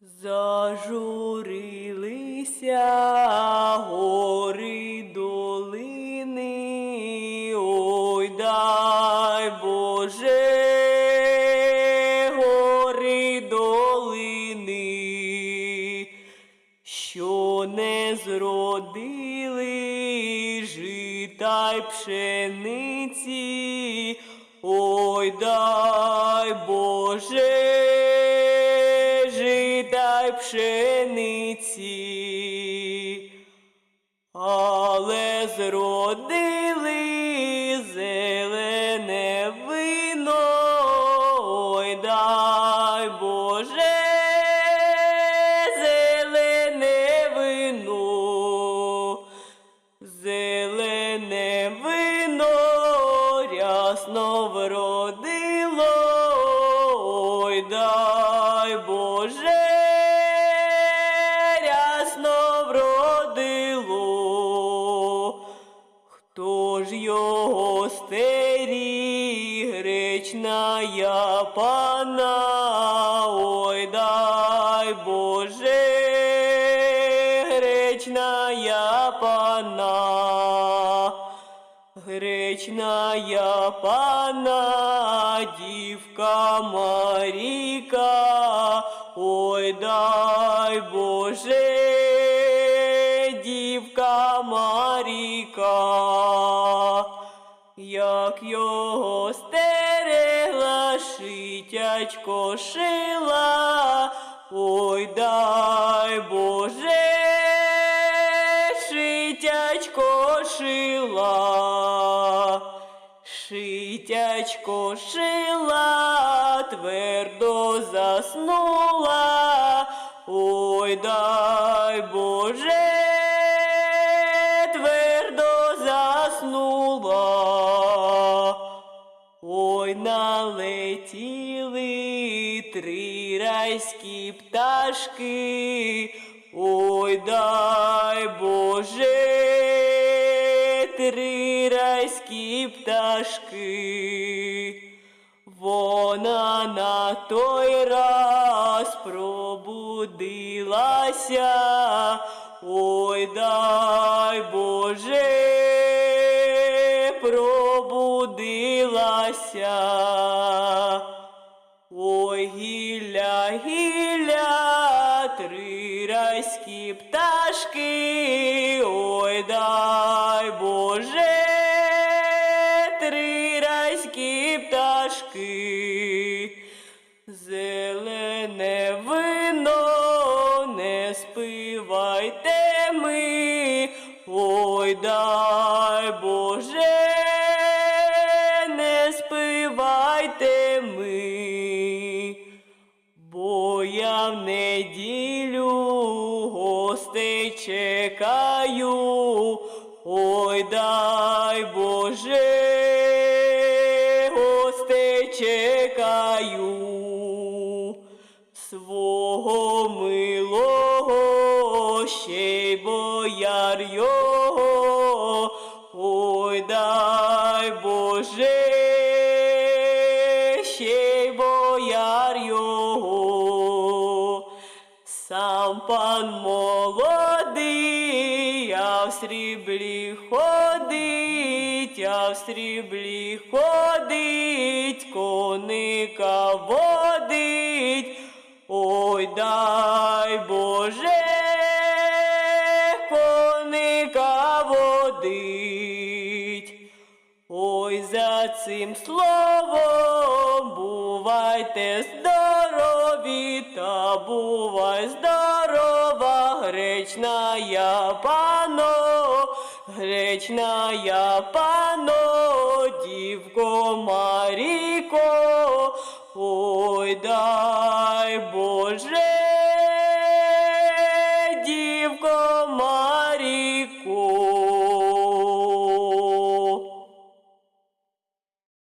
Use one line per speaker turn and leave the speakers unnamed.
Зажурилися гори долини, ой дай Боже, гори долини, що не зродили жита й пшениці, ой дай Боже, пшениці, але зродили зелене вино, ой дай Боже, зелене вино, рясно вродило, стеріг, гречна я пана, ой дай Боже, гречна я пана, гречна я пана, дівка Маріка, ой дай Боже, дівка Маріка, як його шитячко шила, ой дай Боже, шитячко шила. Шитячко шила, твердо заснула, ой дай Боже, налетіли три райські пташки, ой дай Боже, три райські пташки. Вона на той раз пробудилася, ой дай Боже, пробудилася. Ой, гілля, гілля, три райські пташки, ой, дай Боже, три райські пташки, зелене вино, не спивайте ми, ой, дай Боже, в неділю гостей чекаю, ой дай Боже, гостей чекаю, свого милого ще й бояр його, ой дай Боже, молодий, а в сріблі ходить, а в сріблі ходить, коника водить, ой дай Боже, коника водить. Ой, за цим словом бувайте здорові, та бувай здорова, гречна пано, гречная пано, дівко Маріко, ой, дай Боже.